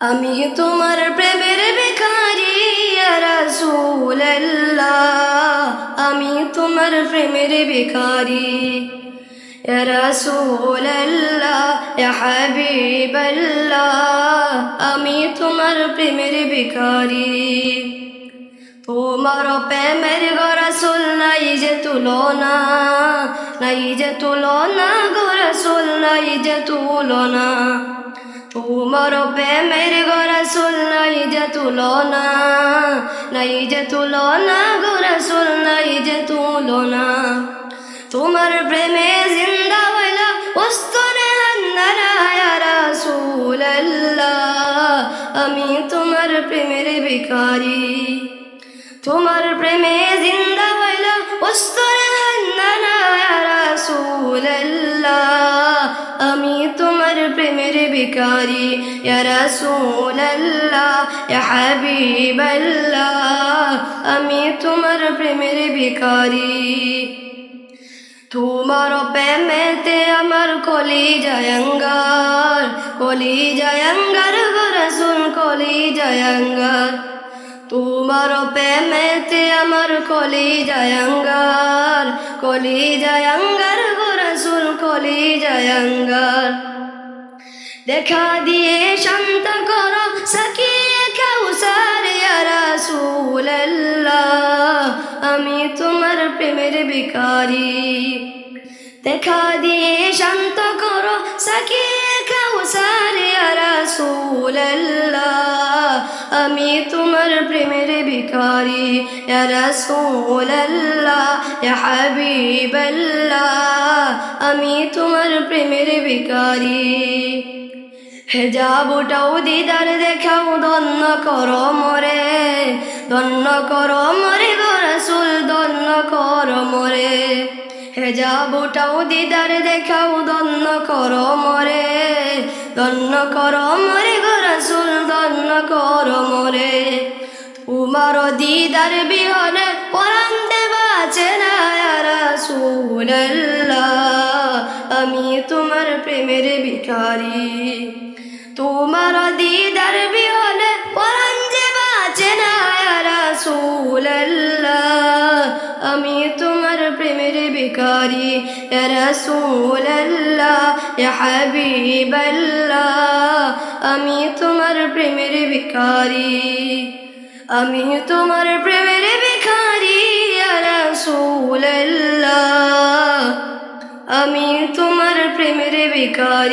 আমি তোমার প্রেমের বেকারি রাসূলুল্লাহ। আমি তোমার প্রেমের বেকারি রাসূলুল্লাহ, ইয়া হাবিবাল্লাহ। আমি তোমার প্রেমের বেকারি তোমার প্রেমের গরসুল নাই যে তুলনা, নাই যে তুলনা গরসুল নাই যে তুলনা। তোমার প্রেমের গরসুল নাই যে তুলনা নাই যে তুলনা গরসুল নাই যে তুলনা তোমার প্রেমে জিন্দা হইলা রাসূলুল্লাহ। আমি তোমার প্রেমের ভিখারি, তোমার প্রেমে প্রেমের ভিখারি ইয়া রাসূলুল্লাহ ইয়া হাবিবাল্লাহ আমি তোমার প্রেমের ভিখারি তোমার প্রেমেতে আমার কলি জয়ঙ্গার কলি জয়ঙ্গার গরসুল কলি জয়ঙ্গার তোমার প্রেমেতে আমার কলি জয়ঙ্গার কলি জয়ঙ্গার গরসুল কলি জয়ঙ্গার দেখা দিয়ে শান্ত করো সকিয়ে কাউসার ইয়া রাসূলুল্লাহ আমি তোমার প্রেমের ভিখারি দেখা দিয়ে শান্ত করো সকিয়ে কাউসার ইয়া রাসূলুল্লাহ আমি তোমার প্রেমের ভিখারি ইয়া রাসূলুল্লাহ ইয়া হাবিবাল্লাহ আমি তোমার প্রেমের ভিখারি। হেজাবটাও দিদার দেখাও দন্ন কর মরে দন্ন কর মরে গরসুল দন্ন কর মরে। হেজাবটাও দিদার দেখাও দন্ন কর মরে দন্ন কর মরে গরসুল দন্ন কর মরে। উমার দিদার বিহনে প্রেমের ভিখারি তোমার দিদার বিহনে পরান যে বাঁচে না আমি তোমার প্রেমের ইয়া হাবিবাল্লাহ আমি তোমার প্রেমের ভিখারি আমি তোমার প্রেমের मेरे बेकार